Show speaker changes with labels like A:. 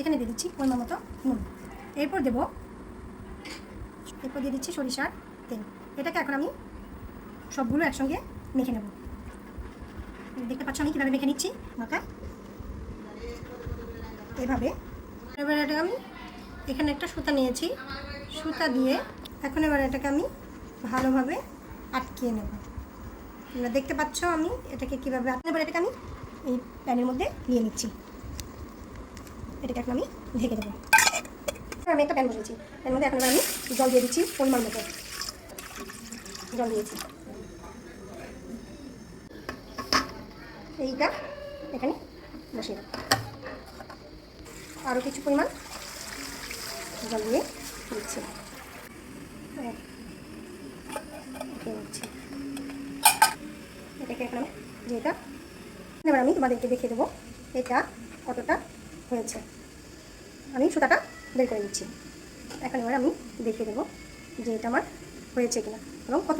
A: এখানে দিয়ে দিচ্ছি পরিমাণ মতো নুন। এরপর দেব, এরপর দিয়ে দিচ্ছি সরিষার তেল। এটাকে এখন আমি সবগুলো একসঙ্গে মেখে নেব। দেখতে পাচ্ছ আমি কীভাবে মেখে নিচ্ছি? মাথায় এভাবে। এবার এটাকে আমি এখানে একটা সুতা নিয়েছি। সুতা দিয়ে এখন এবার এটাকে আমি ভালোভাবে আটকিয়ে নেব। তোমরা দেখতে পাচ্ছ আমি এটাকে কীভাবে আটকে এবার এটাকে আমি এই প্যানের মধ্যে নিয়ে নিচ্ছি। এটাকে এখন আমি ঢেকে দেবো। আমি একটা প্যান বসেছি এর মধ্যে এখন আমি জল দিয়ে দিচ্ছি পরিমাণ মতো। জল দিয়েছি। এইটা এখানে বসিয়ে দেবো। আরও কিছু পরিমাণ জল দিয়ে দিচ্ছি। দিচ্ছি। এটাকে এখন যেটা, এবার আমি তোমাদেরকে দেখিয়ে দেবো এটা কতটা হয়েছে। আমি সুতাটা বের করে নিচ্ছি। এখন এবার আমি দেখিয়ে দেবো যে এটা আমার হয়েছে কিনা এবং কত